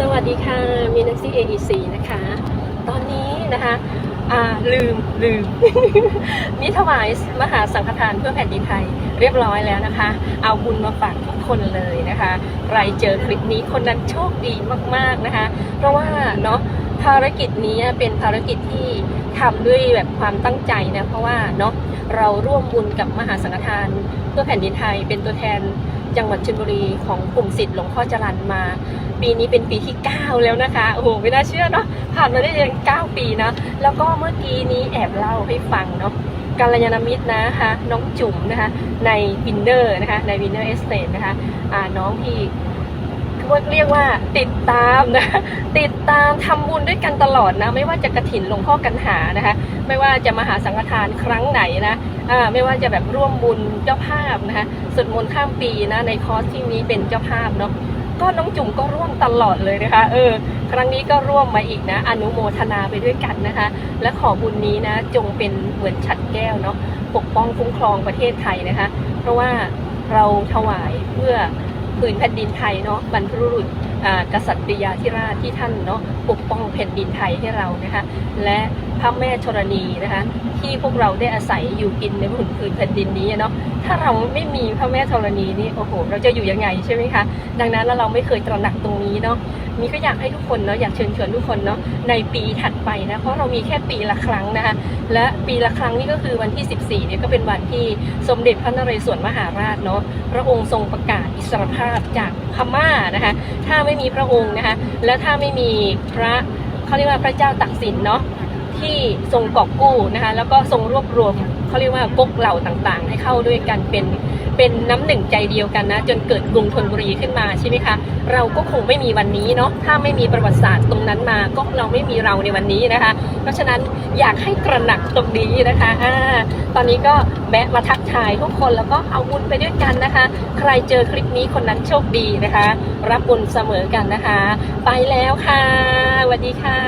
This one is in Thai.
สวัสดีค่ะ มีนักซี่ AEC นะคะ ตอนนี้นะคะอ่าลืมลืม มีถวายมหาสังฆทานเพื่อแผ่นดินไทยเรียบร้อยแล้วนะคะ เอาบุญมาฝากทุกคนเลยนะคะใครเจอคลิปนี้คนนั้นโชคดีมากๆนะคะ เพราะว่าเนาะภารกิจนี้เป็นภารกิจที่ทำด้วยแบบความตั้งใจนะเพราะว่าเนาะเราร่วมบุญกับมหาสังฆทาน เพื่อแผ่นดินไทยเป็นตัวแทนจังหวัดชลบุรีของกลุ่มสิทธิ์หลวงพ่อจรันมา ปีนี้เป็นปีที่ 9 แล้วนะคะ โอ้โห ไม่น่าเชื่อเนาะ ผ่านมาได้ยัง9ปีนะ แล้วก็เมื่อกี้นี้แอบเล่าให้ฟังเนาะกาลยานามิตรนะคะน้องจุ๋มนะคะ ในวินเนอร์นะคะ ในวินเนอร์เอสเตทนะคะอ่าน้องที่ว่าเรียกว่าติดตามนะติดตามทำบุญด้วยกันตลอดนะ ไม่ว่าจะกระถินหลวงพ่อกันหานะคะ ไม่ว่าจะมาหาสังฆทานครั้งไหนนะอ่าไม่ว่าจะแบบร่วมบุญเจ้าภาพนะคะสวดมนต์ข้ามปีนะในคอร์สที่นี้เป็นเจ้าภาพเนาะ ก็น้องจุ๋มก็ร่วมตลอดเลยนะคะ เออ ครั้งนี้ก็ร่วมมาอีกนะ อนุโมทนาไปด้วยกันนะคะ และขอบุญนี้นะ จงเป็นเหมือนฉัดแก้วเนาะปกป้องคุ้มครองประเทศไทยนะคะ เพราะว่าเราถวายเพื่อผืนแผ่นดินไทยเนาะบรรพบุรุษ กษัตริยาธิราชที่ท่านเนาะปกป้องแผ่นดินไทยให้เรานะคะและพระแม่ธรณีนะคะที่พวกเราได้อาศัยอยู่กินในผืนผืนแผ่นดินนี้เนาะถ้าเราไม่มีพระแม่ธรณีนี่โอ้โหเราจะอยู่ยังไงใช่ไหมคะดังนั้นแล้วเราไม่เคยตระหนักตรงนี้เนาะมีก็อยากให้ทุกคนเนาะอยากเชิญชวนทุกคนเนาะในปีถัดไปนะเพราะเรามีแค่ปีละครั้งนะคะและปีละครั้งนี่ก็คือวันที่ 14เนี่ยก็เป็นวันที่สมเด็จพระนเรศวรมหาราชเนาะพระองค์ทรงประกาศอิสรภาพจากพม่านะคะถ้าไม่มีพระองค์นะคะและถ้าไม่มีพระเขาเรียกว่าพระเจ้าตักสินเนาะที่ทรงกอบกู้นะคะแล้วก็ทรงรวบรวมเขาเรียกว่าก๊กเหล่าต่างๆ ให้เข้าด้วยกันเป็น เป็นน้ำหนึ่งใจเดียวกันนะ จนเกิดกรุงธนบุรีขึ้นมาใช่ไหมคะ เราก็คงไม่มีวันนี้เนาะถ้าไม่มีประวัติศาสตร์ตรงนั้นมา ก็เราไม่มีเราในวันนี้นะคะ เพราะฉะนั้นอยากให้ตระหนักตรงนี้นะคะอ่าตอนนี้ก็แวะมาทักทายทุกคนแล้วก็เอาบุญไปด้วยกันนะคะ ใครเจอคลิปนี้คนนั้นโชคดีนะคะ รับบุญเสมอกันนะคะ ไปแล้วค่ะสวัสดีค่ะ